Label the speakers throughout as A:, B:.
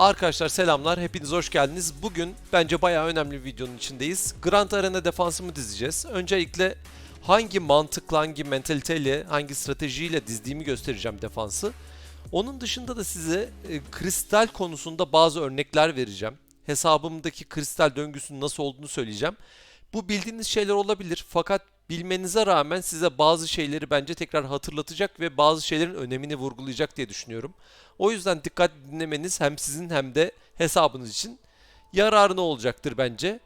A: Arkadaşlar selamlar, hepiniz hoş geldiniz. Bugün bence bayağı önemli bir videonun içindeyiz. Grand Arena defansımı dizeceğiz. Öncelikle hangi mantıkla, hangi mentaliteyle, hangi stratejiyle dizdiğimi göstereceğim defansı. Onun dışında da size e, kristal konusunda bazı örnekler vereceğim. Hesabımdaki kristal döngüsünün nasıl olduğunu söyleyeceğim. Bu bildiğiniz şeyler olabilir fakat bilmenize rağmen size bazı şeyleri bence tekrar hatırlatacak ve bazı şeylerin önemini vurgulayacak diye düşünüyorum. O yüzden dikkat dinlemeniz hem sizin hem de hesabınız için yararına olacaktır bence.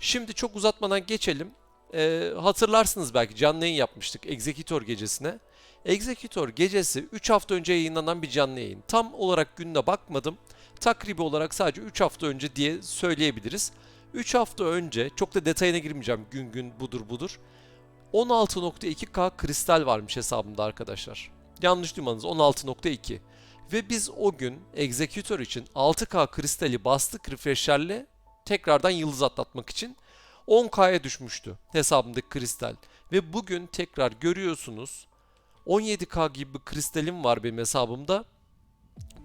A: Şimdi çok uzatmadan geçelim. Ee, hatırlarsınız belki canlı yayın yapmıştık Executor gecesine. Executor gecesi 3 hafta önce yayınlanan bir canlı yayın. Tam olarak gününe bakmadım. Takribi olarak sadece 3 hafta önce diye söyleyebiliriz. 3 hafta önce çok da detayına girmeyeceğim gün gün budur budur. 16.2K kristal varmış hesabımda arkadaşlar. Yanlış duymanız 16.2. Ve biz o gün Executor için 6K kristali bastık refreshlerle tekrardan yıldız atlatmak için 10K'ya düşmüştü hesabımdaki kristal. Ve bugün tekrar görüyorsunuz 17K gibi bir kristalim var benim hesabımda.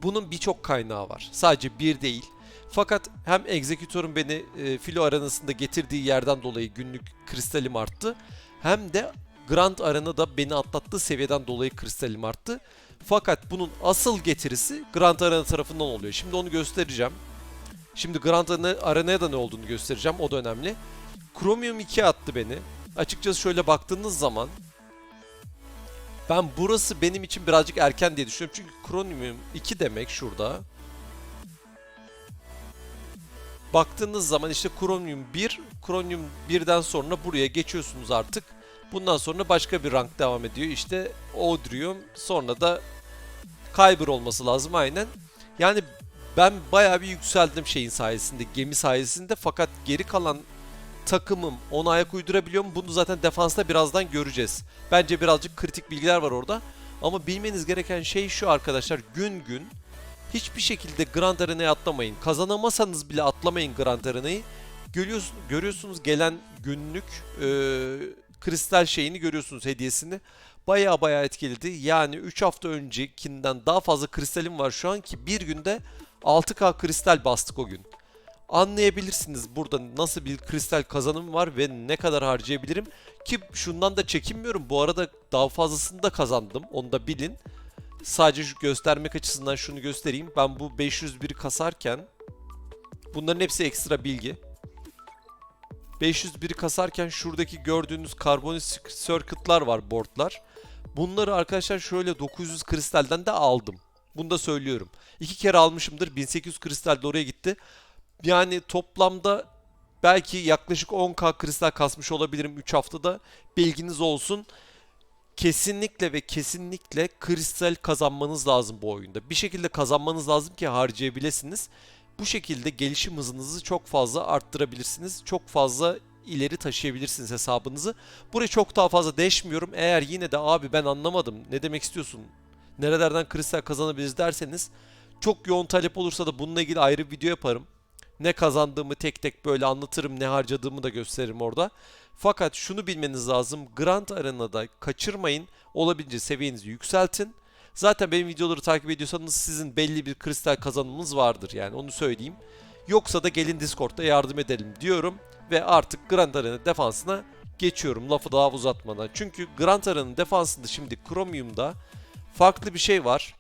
A: Bunun birçok kaynağı var. Sadece bir değil. Fakat hem Executor'un beni e, filo arenasında getirdiği yerden dolayı günlük kristalim arttı. Hem de Grand Arena'da beni atlattığı seviyeden dolayı kristalim arttı. Fakat bunun asıl getirisi Grand Arena tarafından oluyor. Şimdi onu göstereceğim. Şimdi Grand Arena- Arena'ya da ne olduğunu göstereceğim. O da önemli. Chromium 2 attı beni. Açıkçası şöyle baktığınız zaman ben burası benim için birazcık erken diye düşünüyorum. Çünkü Chromium 2 demek şurada. Baktığınız zaman işte Chromium 1, Chromium 1'den sonra buraya geçiyorsunuz artık. Bundan sonra başka bir rank devam ediyor. İşte Odrium sonra da Kyber olması lazım aynen. Yani ben bayağı bir yükseldim şeyin sayesinde, gemi sayesinde fakat geri kalan takımım ona ayak uydurabiliyor mu? Bunu zaten defansta birazdan göreceğiz. Bence birazcık kritik bilgiler var orada. Ama bilmeniz gereken şey şu arkadaşlar gün gün hiçbir şekilde Grand Arena'ya atlamayın. Kazanamasanız bile atlamayın Grand Arena'yı. Görüyorsun, görüyorsunuz gelen günlük e, kristal şeyini görüyorsunuz hediyesini. Baya baya etkiledi. Yani 3 hafta öncekinden daha fazla kristalim var şu an ki bir günde 6K kristal bastık o gün. Anlayabilirsiniz burada nasıl bir kristal kazanım var ve ne kadar harcayabilirim. Ki şundan da çekinmiyorum. Bu arada daha fazlasını da kazandım. Onu da bilin. Sadece şu göstermek açısından şunu göstereyim. Ben bu 501 kasarken bunların hepsi ekstra bilgi. 501 kasarken şuradaki gördüğünüz karbonit circuit'lar var boardlar. Bunları arkadaşlar şöyle 900 kristalden de aldım. Bunu da söylüyorum. İki kere almışımdır. 1800 kristal de oraya gitti. Yani toplamda belki yaklaşık 10k kristal kasmış olabilirim 3 haftada. Bilginiz olsun. Kesinlikle ve kesinlikle kristal kazanmanız lazım bu oyunda. Bir şekilde kazanmanız lazım ki harcayabilirsiniz. Bu şekilde gelişim hızınızı çok fazla arttırabilirsiniz. Çok fazla ileri taşıyabilirsiniz hesabınızı. Burayı çok daha fazla deşmiyorum. Eğer yine de abi ben anlamadım ne demek istiyorsun? Nerelerden kristal kazanabiliriz derseniz çok yoğun talep olursa da bununla ilgili ayrı bir video yaparım. Ne kazandığımı tek tek böyle anlatırım, ne harcadığımı da gösteririm orada. Fakat şunu bilmeniz lazım. Grand Arena'da kaçırmayın. Olabildiğince seviyenizi yükseltin. Zaten benim videoları takip ediyorsanız sizin belli bir kristal kazanımınız vardır yani onu söyleyeyim. Yoksa da gelin Discord'da yardım edelim diyorum ve artık Grand Arena defansına geçiyorum lafı daha uzatmadan. Çünkü Grand Arena'nın defansında şimdi Chromium'da farklı bir şey var.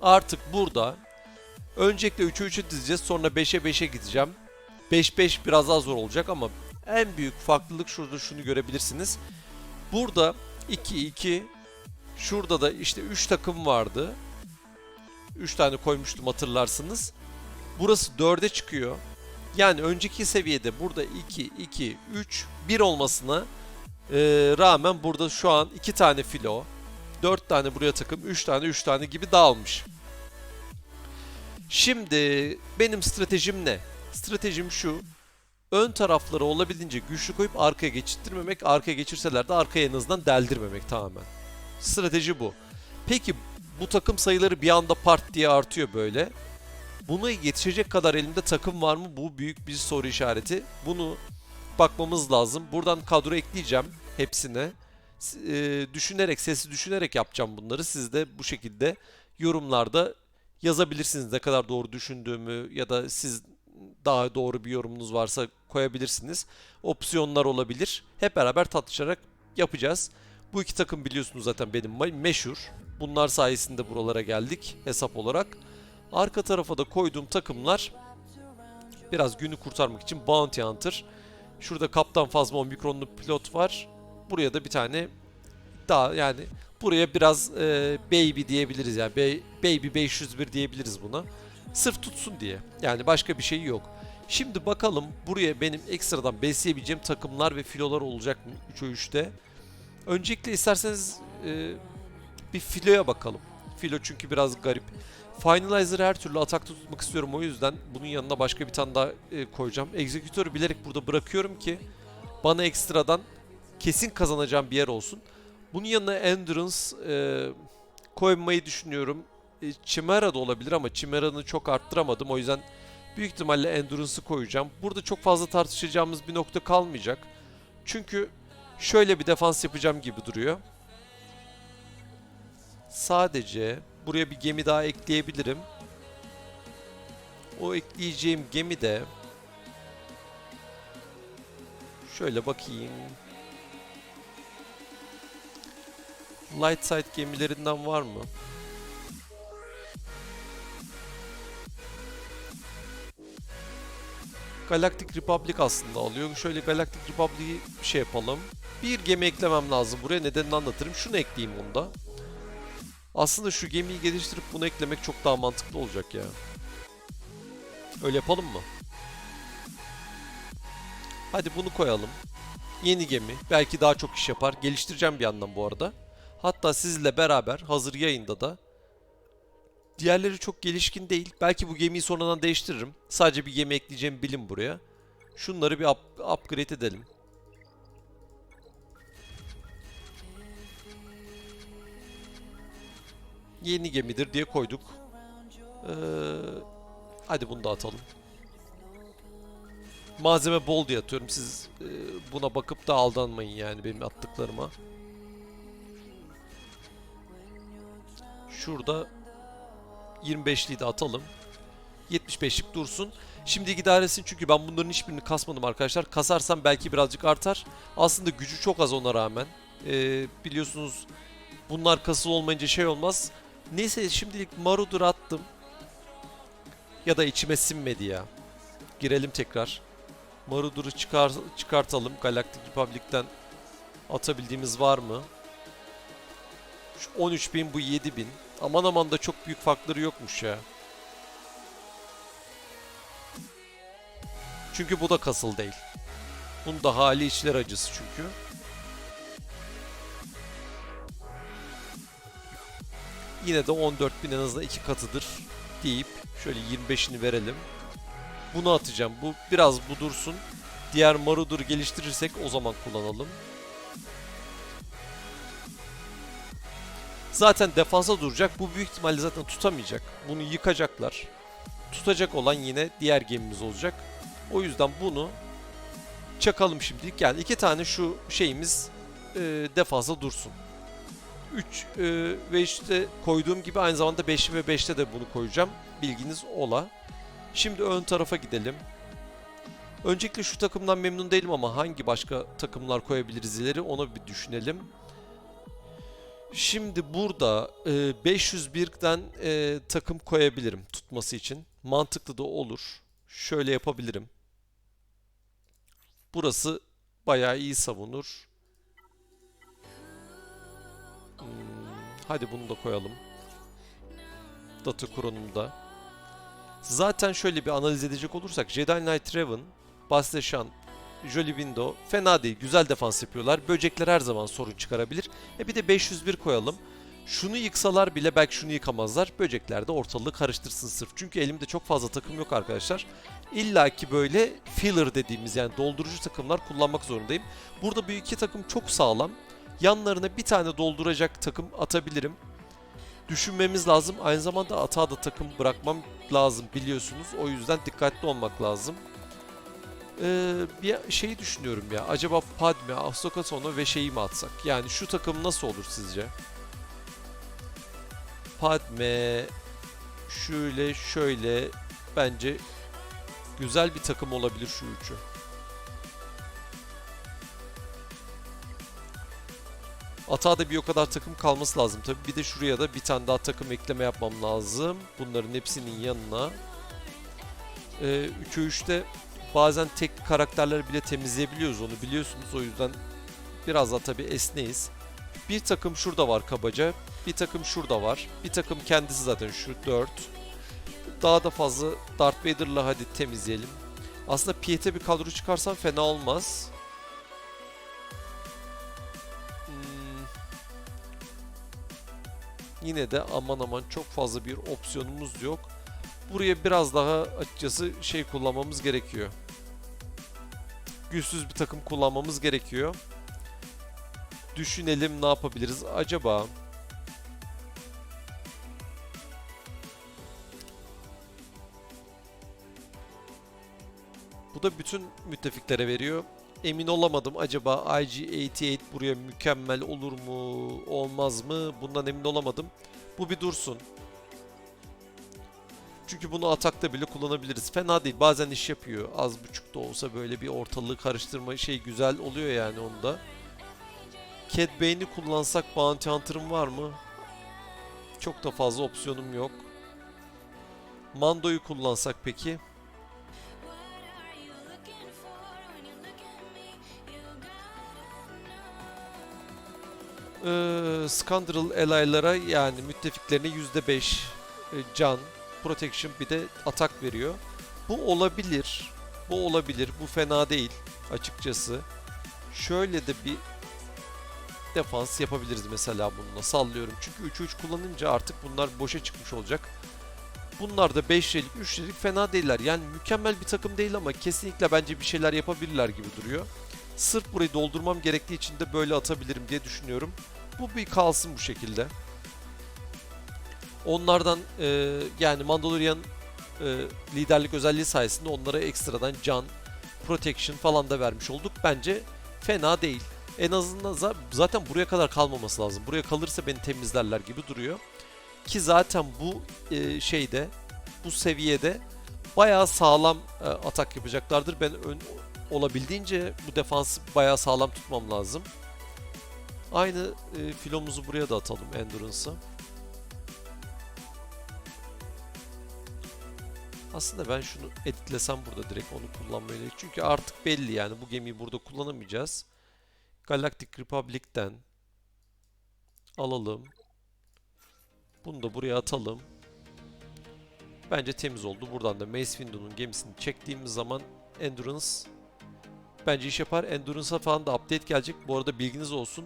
A: Artık burada öncelikle 3'e 3'e dizeceğiz sonra 5'e 5'e gideceğim. 5-5 biraz daha zor olacak ama en büyük farklılık şurada şunu görebilirsiniz. Burada 2-2 Şurada da işte 3 takım vardı. 3 tane koymuştum hatırlarsınız. Burası 4'e çıkıyor. Yani önceki seviyede burada 2, 2, 3, 1 olmasına e, rağmen burada şu an 2 tane filo, 4 tane buraya takım, 3 tane 3 tane gibi dağılmış. Şimdi benim stratejim ne? Stratejim şu. Ön tarafları olabildiğince güçlü koyup arkaya geçirttirmemek, arkaya geçirseler de arkaya en azından deldirmemek tamamen. Strateji bu. Peki bu takım sayıları bir anda part diye artıyor böyle. Buna yetişecek kadar elimde takım var mı? Bu büyük bir soru işareti. Bunu bakmamız lazım. Buradan kadro ekleyeceğim hepsine. E, düşünerek, sesi düşünerek yapacağım bunları. Siz de bu şekilde yorumlarda Yazabilirsiniz ne kadar doğru düşündüğümü ya da siz daha doğru bir yorumunuz varsa koyabilirsiniz. Opsiyonlar olabilir. Hep beraber tartışarak yapacağız. Bu iki takım biliyorsunuz zaten benim me- meşhur. Bunlar sayesinde buralara geldik hesap olarak. Arka tarafa da koyduğum takımlar biraz günü kurtarmak için Bounty Hunter. Şurada Kaptan Fazma Omikronlu pilot var. Buraya da bir tane daha yani buraya biraz e, baby diyebiliriz yani Be- baby 501 diyebiliriz buna. Sırf tutsun diye. Yani başka bir şey yok. Şimdi bakalım buraya benim ekstradan besleyebileceğim takımlar ve filolar olacak mı 3'e 3'te. Öncelikle isterseniz e, bir filoya bakalım. Filo çünkü biraz garip. Finalizer'ı her türlü atakta tutmak istiyorum o yüzden bunun yanına başka bir tane daha e, koyacağım. Executor'ı bilerek burada bırakıyorum ki bana ekstradan kesin kazanacağım bir yer olsun. Bunun yanına Endurance e, koymayı düşünüyorum. E, Chimera da olabilir ama Chimera'nı çok arttıramadım. O yüzden büyük ihtimalle Endurance'ı koyacağım. Burada çok fazla tartışacağımız bir nokta kalmayacak. Çünkü şöyle bir defans yapacağım gibi duruyor. Sadece buraya bir gemi daha ekleyebilirim. O ekleyeceğim gemi de şöyle bakayım. Light side gemilerinden var mı? Galactic Republic aslında alıyor. Şöyle Galactic Republic'i şey yapalım. Bir gemi eklemem lazım buraya. Nedenini anlatırım. Şunu ekleyeyim bunda. Aslında şu gemiyi geliştirip bunu eklemek çok daha mantıklı olacak ya. Öyle yapalım mı? Hadi bunu koyalım. Yeni gemi. Belki daha çok iş yapar. Geliştireceğim bir yandan bu arada. Hatta sizle beraber hazır yayında da Diğerleri çok gelişkin değil. Belki bu gemiyi sonradan değiştiririm. Sadece bir gemi ekleyeceğim bilin buraya. Şunları bir up upgrade edelim. Yeni gemidir diye koyduk. Ee, hadi bunu da atalım. Malzeme bol diye atıyorum. Siz e, buna bakıp da aldanmayın yani benim attıklarıma. Şurada 25'liği de atalım. 75'lik dursun. Şimdi idaresin çünkü ben bunların hiçbirini kasmadım arkadaşlar. Kasarsam belki birazcık artar. Aslında gücü çok az ona rağmen. Ee, biliyorsunuz bunlar kasılı olmayınca şey olmaz. Neyse şimdilik Marauder attım. Ya da içime sinmedi ya. Girelim tekrar. Marauder'ı çıkar, çıkartalım. Galactic Republic'ten atabildiğimiz var mı? Şu 13.000 bu 7.000. Aman aman da çok büyük farkları yokmuş ya. Çünkü bu da kasıl değil. Bunun da hali içler acısı çünkü. Yine de 14.000 en azından iki katıdır deyip şöyle 25'ini verelim. Bunu atacağım. Bu biraz bu dursun. Diğer Marauder'ı geliştirirsek o zaman kullanalım. Zaten defansa duracak. Bu büyük ihtimalle zaten tutamayacak. Bunu yıkacaklar. Tutacak olan yine diğer gemimiz olacak. O yüzden bunu çakalım şimdilik. Yani iki tane şu şeyimiz e, defansa dursun. 3 e, ve işte koyduğum gibi aynı zamanda 5 ve 5'te de bunu koyacağım. Bilginiz ola. Şimdi ön tarafa gidelim. Öncelikle şu takımdan memnun değilim ama hangi başka takımlar koyabiliriz ileri onu bir düşünelim. Şimdi burada e, 501'den e, takım koyabilirim tutması için. Mantıklı da olur. Şöyle yapabilirim. Burası bayağı iyi savunur. Hmm, hadi bunu da koyalım. Data Kuron'unda. Zaten şöyle bir analiz edecek olursak Jedi Knight Raven, Basleşan, Jolly Window fena değil. Güzel defans yapıyorlar. Böcekler her zaman sorun çıkarabilir. E bir de 501 koyalım. Şunu yıksalar bile belki şunu yıkamazlar. Böcekler de ortalığı karıştırsın sırf. Çünkü elimde çok fazla takım yok arkadaşlar. İlla ki böyle filler dediğimiz yani doldurucu takımlar kullanmak zorundayım. Burada bu iki takım çok sağlam. Yanlarına bir tane dolduracak takım atabilirim. Düşünmemiz lazım. Aynı zamanda atağa da takım bırakmam lazım biliyorsunuz. O yüzden dikkatli olmak lazım. Ee, bir şey düşünüyorum ya. Acaba Padme, Ahsoka Tano ve şeyi mi atsak? Yani şu takım nasıl olur sizce? Padme, şöyle şöyle bence güzel bir takım olabilir şu üçü. Atağda bir o kadar takım kalması lazım tabii. Bir de şuraya da bir tane daha takım ekleme yapmam lazım. Bunların hepsinin yanına. Ee, 3'e 3'te bazen tek karakterleri bile temizleyebiliyoruz onu biliyorsunuz. O yüzden biraz daha tabii esneyiz. Bir takım şurada var kabaca. Bir takım şurada var. Bir takım kendisi zaten şu 4. Daha da fazla Darth Vader'la hadi temizleyelim. Aslında Piet'e bir kadro çıkarsam fena olmaz. Hmm. Yine de aman aman çok fazla bir opsiyonumuz yok. Buraya biraz daha açıkçası şey kullanmamız gerekiyor. Güçsüz bir takım kullanmamız gerekiyor. Düşünelim ne yapabiliriz acaba? Bu da bütün müttefiklere veriyor. Emin olamadım acaba IG88 buraya mükemmel olur mu olmaz mı bundan emin olamadım. Bu bir dursun. Çünkü bunu atakta bile kullanabiliriz. Fena değil bazen iş yapıyor. Az buçuk da olsa böyle bir ortalığı karıştırma şey güzel oluyor yani onda. Cat Bane'i kullansak Bounty Hunter'ım var mı? Çok da fazla opsiyonum yok. Mando'yu kullansak peki? Ee, Scandal Ally'lara yani müttefiklerine %5 e, can, protection bir de atak veriyor. Bu olabilir. Bu olabilir. Bu fena değil açıkçası. Şöyle de bir defans yapabiliriz mesela bununla. Sallıyorum. Çünkü 3-3 kullanınca artık bunlar boşa çıkmış olacak. Bunlar da 5'lilik, 3'lilik fena değiller. Yani mükemmel bir takım değil ama kesinlikle bence bir şeyler yapabilirler gibi duruyor. Sırf burayı doldurmam gerektiği için de böyle atabilirim diye düşünüyorum. Bu bir kalsın bu şekilde. Onlardan e, yani Mandalorian e, liderlik özelliği sayesinde onlara ekstradan can, protection falan da vermiş olduk. Bence fena değil. En azından za- zaten buraya kadar kalmaması lazım. Buraya kalırsa beni temizlerler gibi duruyor. Ki zaten bu e, şeyde, bu seviyede bayağı sağlam e, atak yapacaklardır. Ben ön, olabildiğince bu defansı bayağı sağlam tutmam lazım. Aynı e, filomuzu buraya da atalım Endurance'a. Aslında ben şunu editlesem burada direkt onu kullanmayı Çünkü artık belli yani bu gemiyi burada kullanamayacağız. Galactic Republic'ten alalım. Bunu da buraya atalım. Bence temiz oldu. Buradan da Mace Windu'nun gemisini çektiğimiz zaman Endurance bence iş yapar. Endurance'a falan da update gelecek. Bu arada bilginiz olsun.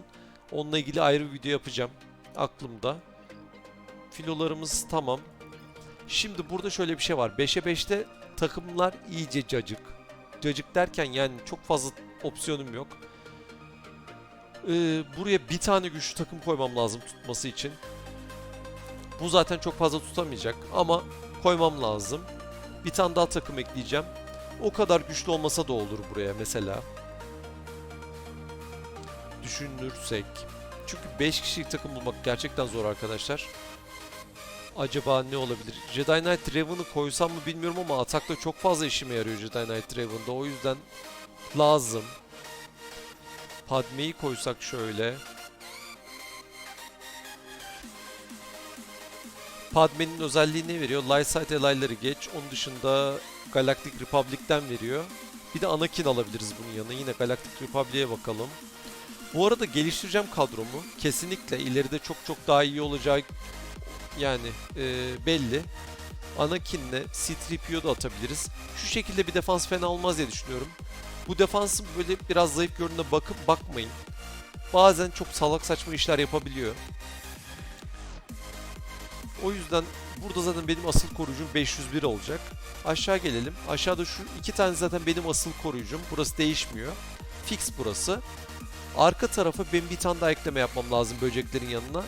A: Onunla ilgili ayrı bir video yapacağım. Aklımda. Filolarımız tamam. Şimdi burada şöyle bir şey var. 5'e 5'te takımlar iyice cacık. Cacık derken yani çok fazla opsiyonum yok. Ee, buraya bir tane güçlü takım koymam lazım tutması için. Bu zaten çok fazla tutamayacak ama koymam lazım. Bir tane daha takım ekleyeceğim. O kadar güçlü olmasa da olur buraya mesela. Düşünürsek. Çünkü 5 kişilik takım bulmak gerçekten zor arkadaşlar. Acaba ne olabilir? Jedi Knight Raven'ı koysam mı bilmiyorum ama atakta çok fazla işime yarıyor Jedi Knight Raven'da. O yüzden lazım. Padme'yi koysak şöyle. Padme'nin özelliği ne veriyor? Lightside Ally'ları geç. Onun dışında Galactic Republic'ten veriyor. Bir de Anakin alabiliriz bunun yanına. Yine Galactic Republic'e bakalım. Bu arada geliştireceğim kadromu. Kesinlikle ileride çok çok daha iyi olacak. Yani e, belli. Anakin'le C-3PO da atabiliriz. Şu şekilde bir defans fena olmaz diye düşünüyorum. Bu defansın böyle biraz zayıf görününe bakıp bakmayın. Bazen çok salak saçma işler yapabiliyor. O yüzden burada zaten benim asıl koruyucum 501 olacak. Aşağı gelelim. Aşağıda şu iki tane zaten benim asıl koruyucum. Burası değişmiyor. Fix burası. Arka tarafa ben bir tane daha ekleme yapmam lazım böceklerin yanına.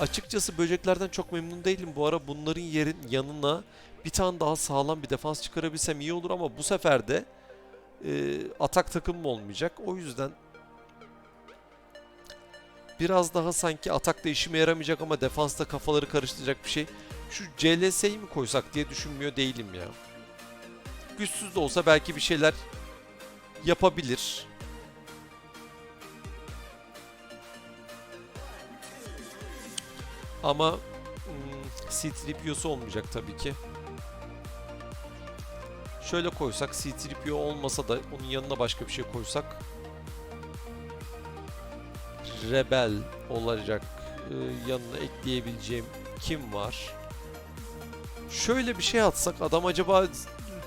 A: Açıkçası böceklerden çok memnun değilim bu ara. Bunların yerin yanına bir tane daha sağlam bir defans çıkarabilsem iyi olur ama bu sefer de e, atak takımım olmayacak. O yüzden biraz daha sanki atakta işime yaramayacak ama defansta kafaları karıştıracak bir şey. Şu CLS'yi mi koysak diye düşünmüyor değilim ya. Güçsüz de olsa belki bir şeyler yapabilir. Ama hmm, C-3PO'su olmayacak tabii ki. Şöyle koysak C-3PO olmasa da onun yanına başka bir şey koysak Rebel olacak Ee, yanına ekleyebileceğim kim var? Şöyle bir şey atsak adam acaba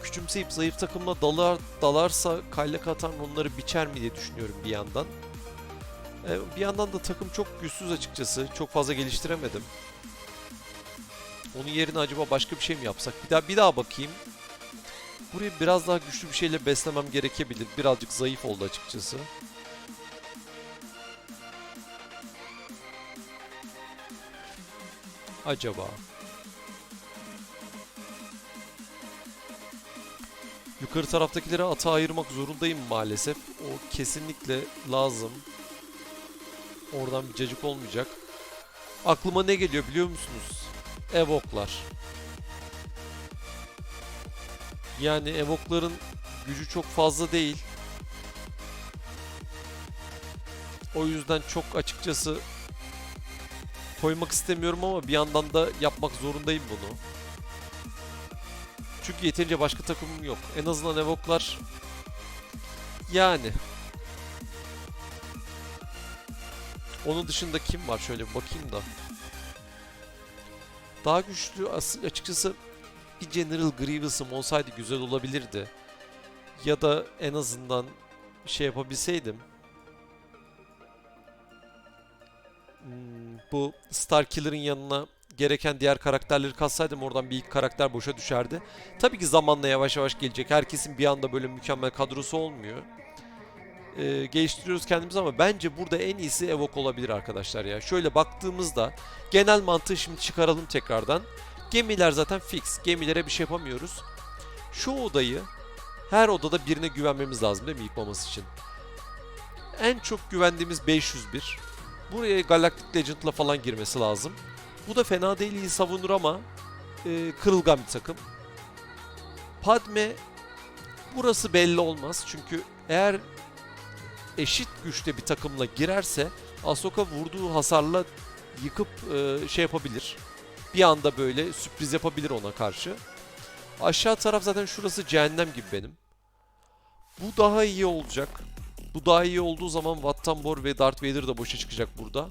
A: küçümseyip zayıf takımla dalar dalarsa kaylak atar onları biçer mi diye düşünüyorum bir yandan. Ee, bir yandan da takım çok güçsüz açıkçası. Çok fazla geliştiremedim. Onun yerine acaba başka bir şey mi yapsak? Bir daha bir daha bakayım. Burayı biraz daha güçlü bir şeyle beslemem gerekebilir. Birazcık zayıf oldu açıkçası. Acaba? Yukarı taraftakilere ata ayırmak zorundayım maalesef. O kesinlikle lazım. Oradan bir cacık olmayacak. Aklıma ne geliyor biliyor musunuz? Evoklar. Yani Evokların gücü çok fazla değil. O yüzden çok açıkçası koymak istemiyorum ama bir yandan da yapmak zorundayım bunu. Çünkü yeterince başka takımım yok. En azından Evoklar yani onun dışında kim var şöyle bir bakayım da. Daha güçlü as- açıkçası bir General Grievous'ım olsaydı güzel olabilirdi. Ya da en azından şey yapabilseydim. Hmm, bu Starkiller'ın yanına gereken diğer karakterleri katsaydım oradan bir ilk karakter boşa düşerdi. Tabii ki zamanla yavaş yavaş gelecek. Herkesin bir anda böyle mükemmel kadrosu olmuyor. Ee, geliştiriyoruz kendimizi ama bence burada en iyisi Evoke olabilir arkadaşlar ya. Şöyle baktığımızda genel mantığı şimdi çıkaralım tekrardan. Gemiler zaten fix. Gemilere bir şey yapamıyoruz. Şu odayı her odada birine güvenmemiz lazım değil mi yıkmaması için? En çok güvendiğimiz 501. Buraya Galactic Legend'la falan girmesi lazım. Bu da fena değil iyi savunur ama e, kırılgan bir takım. Padme burası belli olmaz. Çünkü eğer eşit güçte bir takımla girerse Ahsoka vurduğu hasarla yıkıp e, şey yapabilir. Bir anda böyle sürpriz yapabilir ona karşı. Aşağı taraf zaten şurası cehennem gibi benim. Bu daha iyi olacak. Bu daha iyi olduğu zaman Vattambor ve Darth Vader da boşa çıkacak burada.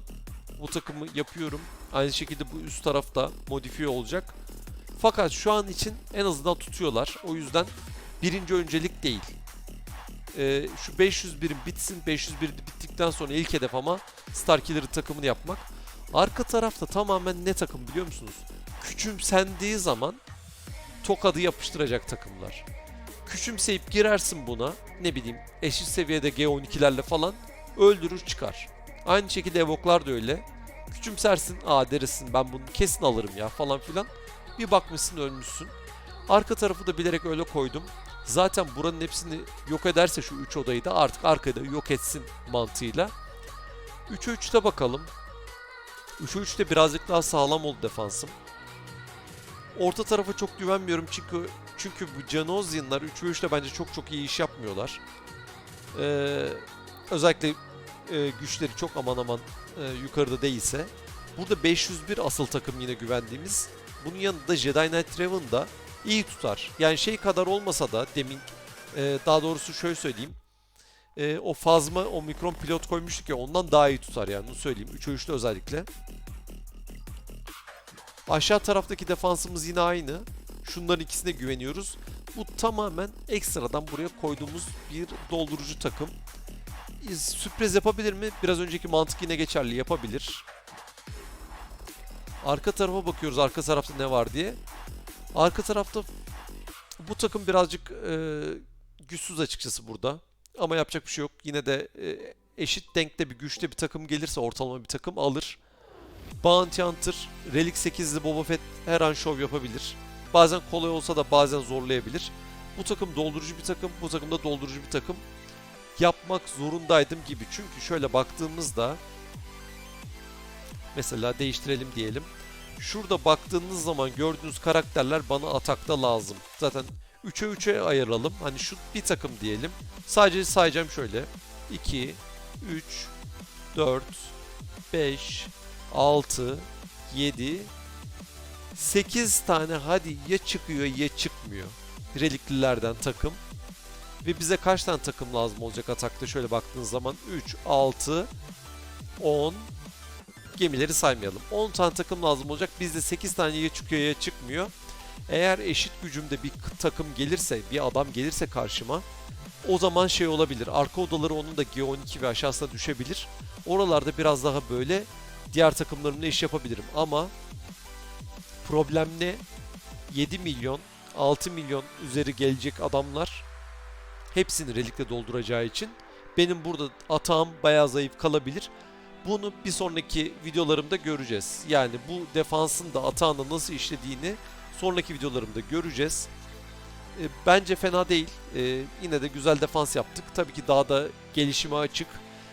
A: Bu takımı yapıyorum. Aynı şekilde bu üst tarafta modifiye olacak. Fakat şu an için en azından tutuyorlar. O yüzden birinci öncelik değil. Ee, şu 501'in bitsin. 501 bittikten sonra ilk hedef ama Starkiller'ın takımını yapmak. Arka tarafta tamamen ne takım biliyor musunuz? Küçümsendiği zaman tokadı yapıştıracak takımlar. Küçümseyip girersin buna ne bileyim eşit seviyede G12'lerle falan öldürür çıkar. Aynı şekilde evoklar da öyle. Küçümsersin aa derisin ben bunu kesin alırım ya falan filan. Bir bakmışsın ölmüşsün. Arka tarafı da bilerek öyle koydum. Zaten buranın hepsini yok ederse şu 3 odayı da artık arkada yok etsin mantığıyla. 3'e 3'te bakalım. 3'e 3'te birazcık daha sağlam oldu defansım. Orta tarafa çok güvenmiyorum çünkü çünkü bu Janosianlar 3 ve 3'te bence çok çok iyi iş yapmıyorlar. Ee, özellikle e, güçleri çok aman aman e, yukarıda değilse. Burada 501 asıl takım yine güvendiğimiz. Bunun yanında Jedi Knight Raven da iyi tutar. Yani şey kadar olmasa da demin e, daha doğrusu şöyle söyleyeyim. E, o fazma o mikron pilot koymuştuk ya ondan daha iyi tutar yani bunu söyleyeyim. 3'e 3'te özellikle. Aşağı taraftaki defansımız yine aynı. Şunların ikisine güveniyoruz. Bu tamamen ekstradan buraya koyduğumuz bir doldurucu takım. Sürpriz yapabilir mi? Biraz önceki mantık yine geçerli. Yapabilir. Arka tarafa bakıyoruz. Arka tarafta ne var diye. Arka tarafta bu takım birazcık e, güçsüz açıkçası burada. Ama yapacak bir şey yok. Yine de e, eşit denkte bir güçte bir takım gelirse ortalama bir takım alır. Bounty Hunter, Relic 8'li Boba Fett her an şov yapabilir. Bazen kolay olsa da bazen zorlayabilir. Bu takım doldurucu bir takım, bu takım da doldurucu bir takım. Yapmak zorundaydım gibi. Çünkü şöyle baktığımızda mesela değiştirelim diyelim. Şurada baktığınız zaman gördüğünüz karakterler bana atakta lazım. Zaten 3'e 3'e ayıralım. Hani şu bir takım diyelim. Sadece sayacağım şöyle. 2, 3, 4, 5, 6, 7, 8 tane hadi ya çıkıyor ya çıkmıyor. Reliklilerden takım. Ve bize kaç tane takım lazım olacak atakta şöyle baktığınız zaman 3, 6, 10 gemileri saymayalım. 10 tane takım lazım olacak. Bizde 8 tane ya çıkıyor ya çıkmıyor. Eğer eşit gücümde bir takım gelirse, bir adam gelirse karşıma o zaman şey olabilir. Arka odaları onun da G12 ve aşağısına düşebilir. Oralarda biraz daha böyle diğer takımlarımla iş yapabilirim. Ama problem ne? 7 milyon, 6 milyon üzeri gelecek adamlar hepsini relikle dolduracağı için benim burada atağım bayağı zayıf kalabilir. Bunu bir sonraki videolarımda göreceğiz. Yani bu defansın da atağında nasıl işlediğini sonraki videolarımda göreceğiz. E, bence fena değil. E, yine de güzel defans yaptık. Tabii ki daha da gelişime açık.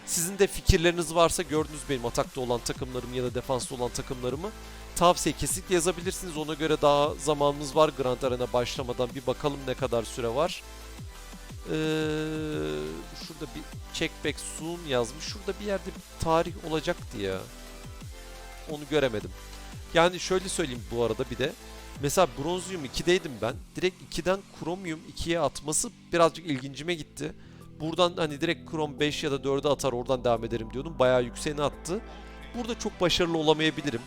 A: Sizin de fikirleriniz varsa gördünüz benim atakta olan takımlarım ya da defansta olan takımlarımı tavsiye kesinlikle yazabilirsiniz. Ona göre daha zamanımız var Grand Arena başlamadan. Bir bakalım ne kadar süre var. Ee, şurada bir checkback soon yazmış. Şurada bir yerde bir tarih olacaktı ya. Onu göremedim. Yani şöyle söyleyeyim bu arada bir de. Mesela Bronzium 2'deydim ben. Direkt 2'den Chromium 2'ye atması birazcık ilgincime gitti. Buradan hani direkt Chrome 5 ya da 4'e atar oradan devam ederim diyordum. Bayağı yükseğine attı. Burada çok başarılı olamayabilirim.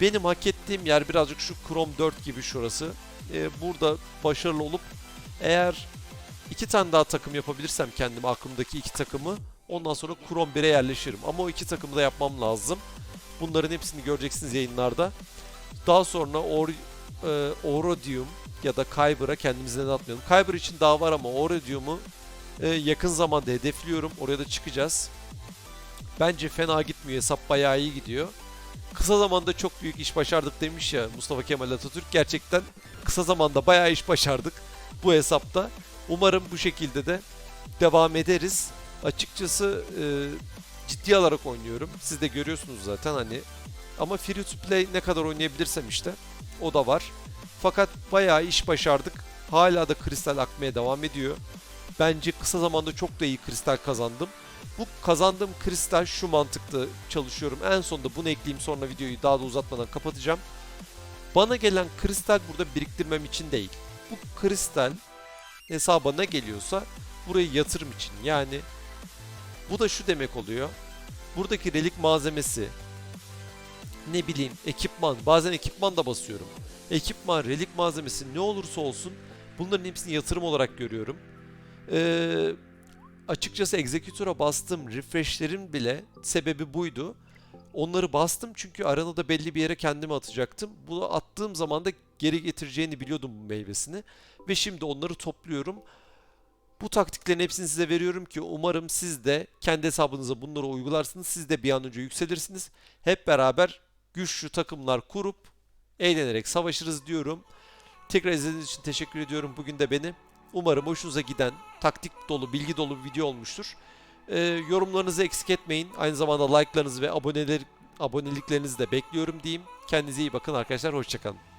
A: Benim hak ettiğim yer birazcık şu Chrome 4 gibi şurası. Ee, burada başarılı olup eğer iki tane daha takım yapabilirsem kendime aklımdaki iki takımı ondan sonra Chrome 1'e yerleşirim. Ama o iki takımı da yapmam lazım. Bunların hepsini göreceksiniz yayınlarda. Daha sonra Or e, Orodium ya da Kyber'a kendimize neden atmayalım. Kyber için daha var ama Orodium'u e, yakın zamanda hedefliyorum. Oraya da çıkacağız. Bence fena gitmiyor. Hesap bayağı iyi gidiyor. Kısa zamanda çok büyük iş başardık demiş ya Mustafa Kemal Atatürk. Gerçekten kısa zamanda bayağı iş başardık bu hesapta. Umarım bu şekilde de devam ederiz. Açıkçası e, ciddi alarak oynuyorum. Siz de görüyorsunuz zaten hani. Ama free to play ne kadar oynayabilirsem işte o da var. Fakat bayağı iş başardık. Hala da kristal akmaya devam ediyor. Bence kısa zamanda çok da iyi kristal kazandım. Bu kazandığım kristal şu mantıkta çalışıyorum. En sonunda bunu ekleyeyim sonra videoyu daha da uzatmadan kapatacağım. Bana gelen kristal burada biriktirmem için değil. Bu kristal hesaba ne geliyorsa burayı yatırım için. Yani bu da şu demek oluyor. Buradaki relik malzemesi ne bileyim ekipman bazen ekipman da basıyorum. Ekipman, relik malzemesi ne olursa olsun bunların hepsini yatırım olarak görüyorum. Ee, açıkçası Executor'a bastığım refreshlerin bile sebebi buydu. Onları bastım çünkü arenada belli bir yere kendimi atacaktım. Bunu attığım zaman da geri getireceğini biliyordum bu meyvesini. Ve şimdi onları topluyorum. Bu taktiklerin hepsini size veriyorum ki umarım siz de kendi hesabınıza bunları uygularsınız. Siz de bir an önce yükselirsiniz. Hep beraber güçlü takımlar kurup eğlenerek savaşırız diyorum. Tekrar izlediğiniz için teşekkür ediyorum. Bugün de beni umarım hoşunuza giden, taktik dolu, bilgi dolu bir video olmuştur. Ee, yorumlarınızı eksik etmeyin. Aynı zamanda like'larınızı ve aboneler, aboneliklerinizi de bekliyorum diyeyim. Kendinize iyi bakın arkadaşlar. Hoşçakalın.